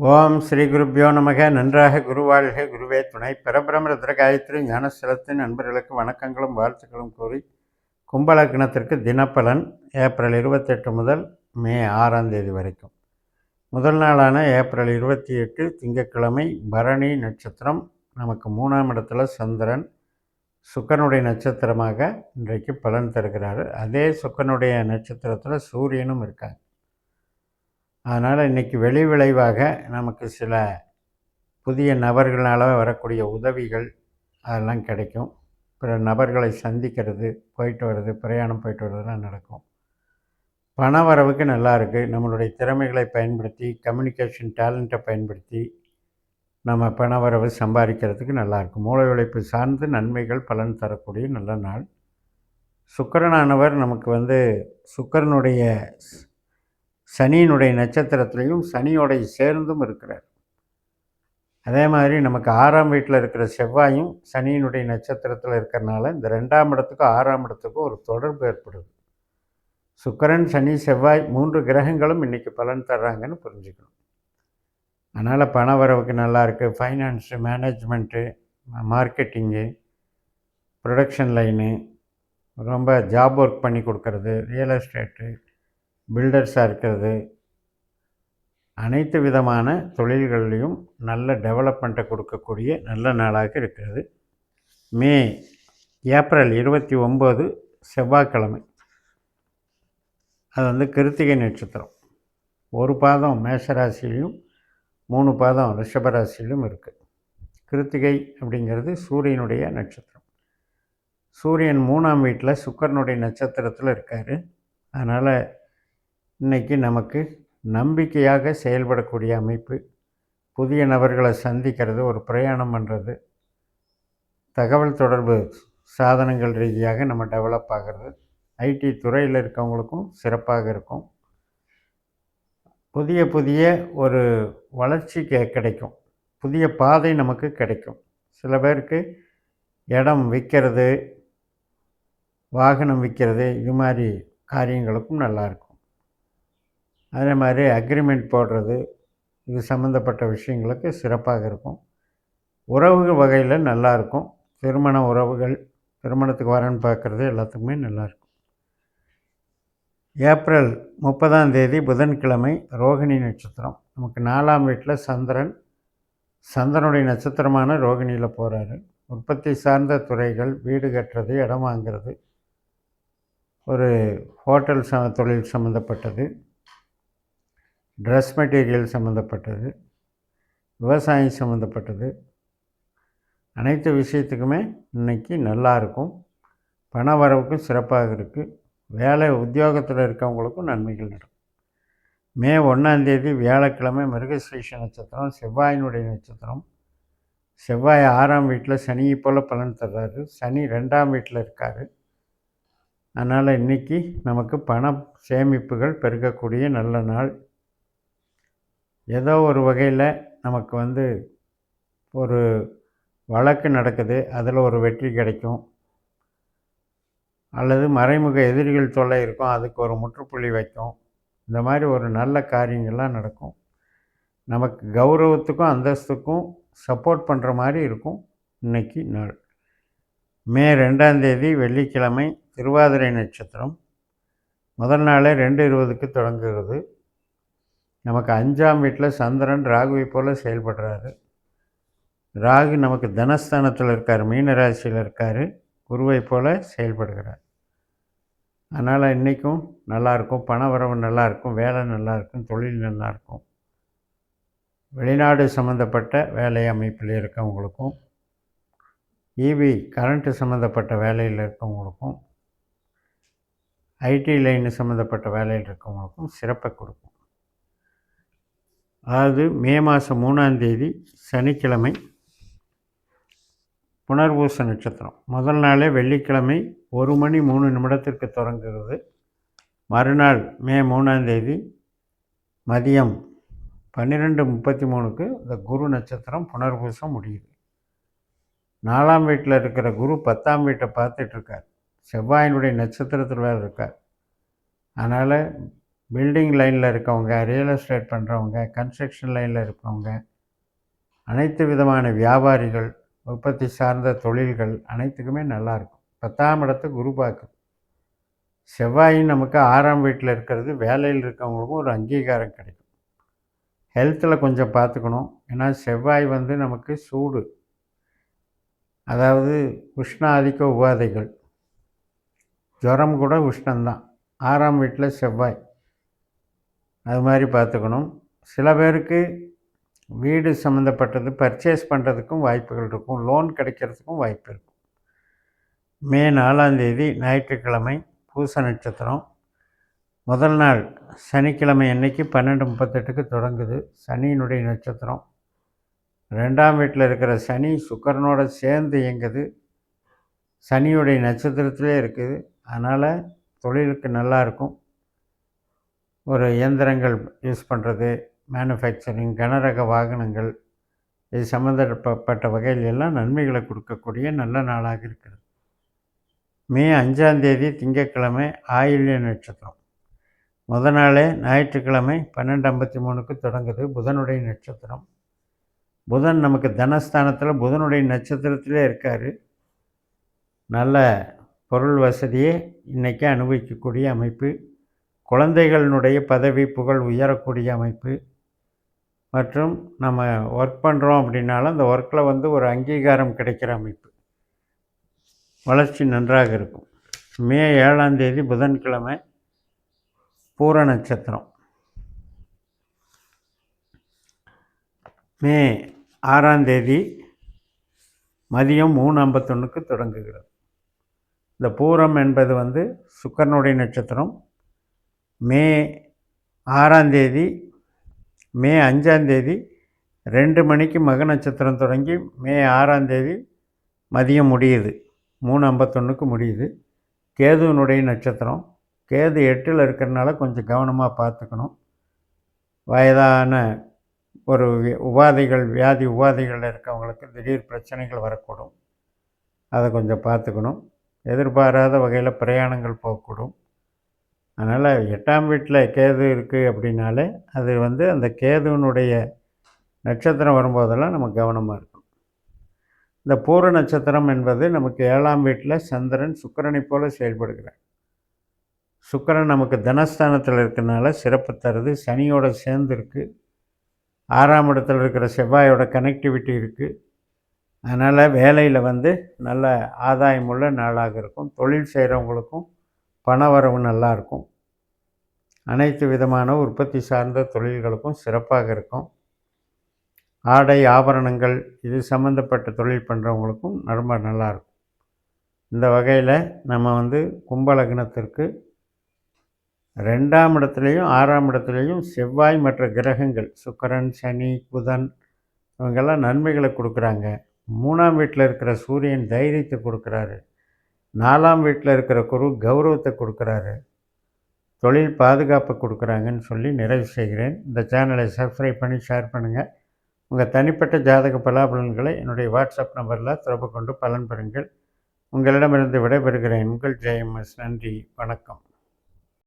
ஓம் ஸ்ரீ குருப்பியோ நமக. நன்றாக குருவாழ்க. குருவே துணை. பரபிரம ருத்ரகாயத்ரி ஞானஸ்தலத்தின் நண்பர்களுக்கு வணக்கங்களும் வாழ்த்துக்களும் கூறி கும்பலக்கணத்திற்கு தினப்பலன் ஏப்ரல் இருபத்தெட்டு முதல் மே ஆறாம் தேதி வரைக்கும். முதல் நாளான ஏப்ரல் இருபத்தி எட்டு திங்கட்கிழமை பரணி நட்சத்திரம். நமக்கு மூணாம் இடத்துல சந்திரன். சுக்கனுடைய நட்சத்திரமாக இன்றைக்கு பலன் தருகிறாரு. அதே சுக்கனுடைய நட்சத்திரத்தில் சூரியனும் இருக்காங்க. அதனால் இன்றைக்கி வெளி விளைவாக நமக்கு சில புதிய நபர்களால் வரக்கூடிய உதவிகள் அதெல்லாம் கிடைக்கும். பிற நபர்களை சந்திக்கிறது போயிட்டு வர்றது பிரயாணம் போயிட்டு வர்றதுலாம் நடக்கும். பண வரவுக்கு நல்லா இருக்குது நம்மளுடைய திறமைகளை பயன்படுத்தி கம்யூனிகேஷன் டேலண்ட்டை பயன்படுத்தி நம்ம பண வரவு சம்பாதிக்கிறதுக்கு நல்லாயிருக்கும் மூளை உழைப்பு சார்ந்து நன்மைகள் பலன் தரக்கூடிய நல்ல நாள். சுக்கரனானவர் நமக்கு வந்து சுக்கரனுடைய சனியினுடைய நட்சத்திரத்துலேயும் சனியோடைய சேர்ந்தும் இருக்கிறார். அதே மாதிரி நமக்கு ஆறாம் வீட்டில் இருக்கிற செவ்வாயும் சனியினுடைய நட்சத்திரத்தில் இருக்கிறனால இந்த ரெண்டாம் இடத்துக்கும் ஆறாம் இடத்துக்கும் ஒரு தொடர்பு ஏற்படுது. சுக்கரன் சனி செவ்வாய் மூன்று கிரகங்களும் இன்றைக்கி பலன் தர்றாங்கன்னு புரிஞ்சுக்கணும். அதனால் பண வரவுக்கு நல்லாயிருக்கு finance management marketing production line ரொம்ப ஜாப் ஒர்க் பண்ணி கொடுக்கறது ரியல் எஸ்டேட்டு பில்டர்ஸாக இருக்கிறது. அனைத்து விதமான தொழில்கள்லேயும் நல்ல டெவலப்மெண்ட்டை கொடுக்கக்கூடிய நல்ல நாளாக இருக்கிறது. மே ஏப்ரல் இருபத்தி ஒம்பது செவ்வாய்க்கிழமை. அது வந்து கிருத்திகை நட்சத்திரம். ஒரு பாதம் மேஷராசிலையும் மூணு பாதம் ரிஷபராசிலையும் இருக்குது கிருத்திகை அப்படிங்கிறது சூரியனுடைய நட்சத்திரம். சூரியன் மூணாம் வீட்டில் சுக்கரனுடைய நட்சத்திரத்தில் இருக்கார். அதனால் இன்றைக்கி நமக்கு நம்பிக்கையாக செயல்படக்கூடிய அமைப்பு புதிய நபர்களை சந்திக்கிறது ஒரு பிரயாணம் பண்ணுறது தகவல் தொடர்பு சாதனங்கள் ரீதியாக நம்ம டெவலப் ஆகிறது ஐடி துறையில் இருக்கவங்களுக்கும் சிறப்பாக இருக்கும். புதிய புதிய ஒரு வளர்ச்சி கிடைக்கும். புதிய பாதை நமக்கு கிடைக்கும். சில பேருக்கு இடம் விற்கிறது வாகனம் விற்கிறது இது மாதிரி காரியங்களுக்கும் நல்லாயிருக்கும் அதே மாதிரி அக்ரிமெண்ட் போடுறது இது சம்மந்தப்பட்ட விஷயங்களுக்கு சிறப்பாக இருக்கும். உறவுகள் வகையில் நல்லாயிருக்கும் திருமண உறவுகள் திருமணத்துக்கு வரன்னு பார்க்குறது எல்லாத்துக்குமே நல்லாயிருக்கும் ஏப்ரல் முப்பதாம் தேதி புதன்கிழமை ரோகிணி நட்சத்திரம். நமக்கு நாலாம் வீட்டில் சந்திரன் சந்திரனுடைய நட்சத்திரமான ரோகிணியில் போகிறாரு உற்பத்தி சார்ந்த துறைகள் வீடு கட்டுறது இடம் வாங்கிறது ஒரு ஹோட்டல் ச தொழில் சம்மந்தப்பட்டது ட்ரெஸ் மெட்டீரியல் சம்மந்தப்பட்டது விவசாயம் சம்மந்தப்பட்டது அனைத்து விஷயத்துக்குமே இன்றைக்கி நல்லாயிருக்கும் பண வரவுக்கும் சிறப்பாக இருக்குது வேலை உத்தியோகத்தில் இருக்கவங்களுக்கும் நன்மைகள் நடக்கும். மே ஒன்றாந்தேதி வியாழக்கிழமை மிருகஸ்ரீஷ நட்சத்திரம் செவ்வாயினுடைய நட்சத்திரம். செவ்வாய் ஆறாம் வீட்டில் சனியை போல் பலன் தர்றாரு சனி ரெண்டாம் வீட்டில் இருக்கார். அதனால் இன்றைக்கி நமக்கு பண சேமிப்புகள் பெருகக்கூடிய நல்ல நாள். ஏதோ ஒரு வகையில் நமக்கு வந்து ஒரு வழக்கு நடக்குது. அதில் ஒரு வெற்றி கிடைக்கும். அல்லது மறைமுக எதிரிகள் தொல்லை இருக்கும். அதுக்கு ஒரு முற்றுப்புள்ளி வைக்கும். இந்த மாதிரி ஒரு நல்ல காரியங்கள்லாம் நடக்கும். நமக்கு கௌரவத்துக்கும் அந்தஸ்துக்கும் சப்போர்ட் பண்ணுற மாதிரி இருக்கும் இன்றைக்கி நாள். மே ரெண்டாம் தேதி வெள்ளிக்கிழமை திருவாதிரை நட்சத்திரம். முதல் நாளே ரெண்டு இருபதுக்கு தொடங்குகிறது. நமக்கு அஞ்சாம் வீட்டில் சந்திரன் ராகுவை போல் செயல்படுறாரு. ராகு நமக்கு தனஸ்தானத்தில் இருக்கார் மீனராசியில் இருக்கார் குருவை போல் செயல்படுகிறார். அதனால் இன்றைக்கும் நல்லாயிருக்கும் பண வரவு நல்லாயிருக்கும் வேலை நல்லாயிருக்கும் தொழில் நல்லாயிருக்கும் வெளிநாடு சம்மந்தப்பட்ட வேலை அமைப்பில் இருக்கவங்களுக்கும் இவி கரண்ட்டு சம்மந்தப்பட்ட வேலையில் இருக்கவங்களுக்கும் ஐடி லைன் சம்மந்தப்பட்ட வேலையில் இருக்கவங்களுக்கும் சிறப்பை கொடுக்கும். அதாவது மே மாதம் மூணாந்தேதி சனிக்கிழமை புனர்பூச நட்சத்திரம். முதல் நாளே வெள்ளிக்கிழமை ஒரு மணி மூணு நிமிடத்திற்கு தொடங்குகிறது. மறுநாள் மே மூணாந்தேதி மதியம் பன்னிரெண்டு முப்பத்தி மூணுக்கு இந்த குரு நட்சத்திரம் புனர்பூசம் முடியுது. நாலாம் வீட்டில் இருக்கிற குரு பத்தாம் வீட்டை பார்த்துட்ருக்கார் செவ்வாயினுடைய நட்சத்திரத்தில் வேறு இருக்கார். அதனால் பில்டிங் லைனில் இருக்கவங்க ரியல் எஸ்டேட் பண்ணுறவங்க கன்ஸ்ட்ரக்ஷன் லைனில் இருக்கவங்க அனைத்து விதமான வியாபாரிகள் உற்பத்தி சார்ந்த தொழில்கள் அனைத்துக்குமே நல்லாயிருக்கும் பத்தாம் இடத்து குரு பார்க்கும் செவ்வாயும் நமக்கு ஆறாம் வீட்டில் இருக்கிறது வேலையில் இருக்கவங்களுக்கும் ஒரு அங்கீகாரம் கிடைக்கும். ஹெல்த்தில் கொஞ்சம் பார்த்துக்கணும். ஏன்னா செவ்வாய் வந்து நமக்கு சூடு. அதாவது உஷ்ணாதிக்க உபாதைகள். ஜுரம் கூட உஷ்ணம்தான். ஆறாம் வீட்டில் செவ்வாய். அது மாதிரி பார்த்துக்கணும். சில பேருக்கு வீடு சம்மந்தப்பட்டது பர்ச்சேஸ் பண்ணுறதுக்கும் வாய்ப்புகள் இருக்கும். லோன் கிடைக்கிறதுக்கும் வாய்ப்பு இருக்கும். மே நாலாந்தேதி ஞாயிற்றுக்கிழமை பூச நட்சத்திரம். முதல் நாள் சனிக்கிழமை அன்னைக்கு பன்னெண்டு முப்பத்தெட்டுக்கு தொடங்குது. சனியினுடைய நட்சத்திரம். ரெண்டாம் வீட்டில் இருக்கிற சனி சுக்கரனோட சேர்ந்து இயங்குது. சனியுடைய நட்சத்திரத்திலே இருக்குது. அதனால் தொழிலுக்கு நல்லாயிருக்கும் ஒரு இயந்திரங்கள் யூஸ் பண்ணுறது மேனுஃபேக்சரிங் கனரக வாகனங்கள் இது சம்மந்தப்பட்ட வகையில் எல்லாம் நன்மைகளை கொடுக்கக்கூடிய நல்ல நாளாக இருக்கிறது. மே அஞ்சாந்தேதி திங்கட்கிழமை ஆயுள்ய நட்சத்திரம். முத நாளே ஞாயிற்றுக்கிழமை பன்னெண்டு ஐம்பத்தி மூணுக்கு தொடங்குது புதனுடைய நட்சத்திரம். புதன் நமக்கு தனஸ்தானத்தில் புதனுடைய நட்சத்திரத்திலே இருக்கார். நல்ல பொருள் வசதியை இன்றைக்கி அனுபவிக்கக்கூடிய அமைப்பு. குழந்தைகளினுடைய பதவி புகழ் உயரக்கூடிய அமைப்பு. மற்றும் நம்ம ஒர்க் பண்ணுறோம் அப்படின்னாலும் அந்த ஒர்க்கில் வந்து ஒரு அங்கீகாரம் கிடைக்கிற அமைப்பு. வளர்ச்சி நன்றாக இருக்கும். மே ஏழாம் தேதி புதன்கிழமை பூர நட்சத்திரம். மே ஆறாம் தேதி மதியம் மூணு ஐம்பத்தொன்றுக்கு தொடங்குகிறது. இந்த பூரம் என்பது வந்து சுக்கரனுடைய நட்சத்திரம். மே ஆறாந்தேதி மே அஞ்சாந்தேதி ரெண்டு மணிக்கு மக நட்சத்திரம் தொடங்கி மே ஆறாந்தேதி மதியம் முடியுது. மூணு ஐம்பத்தொன்றுக்கு முடியுது. கேதுவனுடைய நட்சத்திரம். கேது எட்டில் இருக்கிறனால கொஞ்சம் கவனமாக பார்த்துக்கணும். வயதான ஒரு உபாதைகள் வியாதி உபாதைகள் இருக்கவங்களுக்கு திடீர் பிரச்சனைகள் வரக்கூடும். அதை கொஞ்சம் பார்த்துக்கணும். எதிர்பாராத வகையில் பிரயாணங்கள் போகக்கூடும். அதனால் எட்டாம் வீட்டில் கேது இருக்குது அப்படின்னாலே அது வந்து அந்த கேதுவினுடைய நட்சத்திரம் வரும்போதெல்லாம் நம்ம கவனமாக இருக்கும் இந்த பூர நட்சத்திரம் என்பது நமக்கு ஏழாம் வீட்டில் சந்திரன் சுக்கரனை போல் செயல்படுகிறார். சுக்கரன் நமக்கு தனஸ்தானத்தில் இருக்கிறனால சிறப்பு தருது சனியோட சேர்ந்து இருக்குது ஆறாம் இடத்துல இருக்கிற செவ்வாயோட கனெக்டிவிட்டி இருக்குது அதனால் வேலையில் வந்து நல்ல ஆதாயமுள்ள நாளாக இருக்கும். தொழில் செய்கிறவங்களுக்கும் பண வரவு நல்லாயிருக்கும் அனைத்து விதமான உற்பத்தி சார்ந்த தொழில்களுக்கும் சிறப்பாக இருக்கும். ஆடை ஆபரணங்கள் இது சம்மந்தப்பட்ட தொழில் பண்ணுறவங்களுக்கும் ரொம்ப நல்லாயிருக்கும் இந்த வகையில் நம்ம வந்து கும்பலக்னத்திற்கு ரெண்டாம் இடத்துலையும் ஆறாம் இடத்துலையும் செவ்வாய் மற்ற கிரகங்கள் சுக்கரன் சனி புதன் இவங்கெல்லாம் நன்மைகளை கொடுக்குறாங்க. மூணாம் வீட்டில் இருக்கிற சூரியன் தைரியத்தை கொடுக்குறாரு. நாலாம் வீட்டில் இருக்கிற குரு கௌரவத்தை கொடுக்குறாரு. தொழில் பாதுகாப்பை கொடுக்குறாங்கன்னு சொல்லி நிறைவு செய்கிறேன். இந்த சேனலை சப்ஸ்கிரைப் பண்ணி ஷேர் பண்ணுங்கள் உங்கள் தனிப்பட்ட ஜாதக பலாபலன்களை என்னுடைய வாட்ஸ்அப் நம்பரில் தொடர்பு கொண்டு பலன் பெறுங்கள். உங்களிடமிருந்து விடைபெறுகிறேன். உங்கள் ஜெயம்எஸ். நன்றி. வணக்கம்.